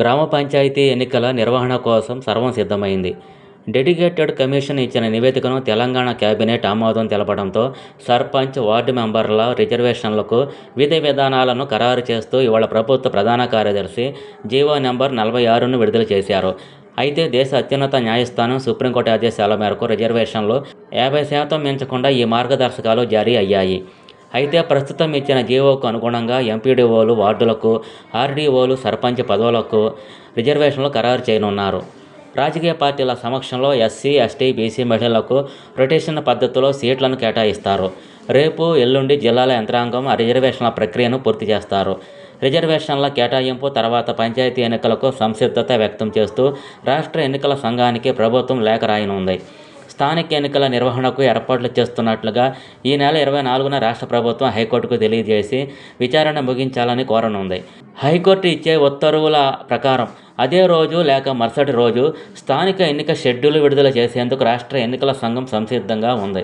గ్రామ పంచాయతీ ఎన్నికల నిర్వహణ కోసం సర్వం సిద్ధమైంది. డెడికేటెడ్ కమిషన్ ఇచ్చిన నివేదికను తెలంగాణ కేబినెట్ ఆమోదం తెలపడంతో సర్పంచ్ వార్డు మెంబర్ల రిజర్వేషన్లకు విధి విధానాలను ఖరారు చేస్తూ ఇవాళ ప్రభుత్వ ప్రధాన కార్యదర్శి జీవో నెంబర్ నలభై ఆరును విడుదల చేశారు. అయితే దేశ అత్యున్నత న్యాయస్థానం సుప్రీంకోర్టు ఆదేశాల మేరకు రిజర్వేషన్లు యాభై శాతం మించకుండా ఈ మార్గదర్శకాలు జారీ అయ్యాయి. అయితే ప్రస్తుతం ఇచ్చిన జీవోకు అనుగుణంగా ఎంపీడీఓలు వార్డులకు ఆర్డీఓలు సర్పంచ్ పదవులకు రిజర్వేషన్లు ఖరారు చేయనున్నారు. రాజకీయ పార్టీల సమక్షంలో ఎస్సీ ఎస్టీ బీసీ మహిళలకు రొటేషన్ పద్ధతిలో సీట్లను కేటాయిస్తారు. రేపు ఎల్లుండి జిల్లాల యంత్రాంగం రిజర్వేషన్ల ప్రక్రియను పూర్తి చేస్తారు. రిజర్వేషన్ల కేటాయింపు తర్వాత పంచాయతీ ఎన్నికలకు సంసిద్ధత వ్యక్తం చేస్తూ రాష్ట్ర ఎన్నికల సంఘానికి ప్రభుత్వం లేఖ రాయనుంది. స్థానిక ఎన్నికల నిర్వహణకు ఏర్పాట్లు చేస్తున్నట్లుగా ఈ నెల ఇరవై నాలుగున రాష్ట్ర ప్రభుత్వం హైకోర్టుకు తెలియజేసి విచారణ ముగించాలని కోరనుంది. హైకోర్టు ఇచ్చే ఉత్తర్వుల ప్రకారం అదే రోజు లేక మరుసటి రోజు స్థానిక ఎన్నిక షెడ్యూల్ విడుదల చేసేందుకు రాష్ట్ర ఎన్నికల సంఘం సంసిద్ధంగా ఉంది.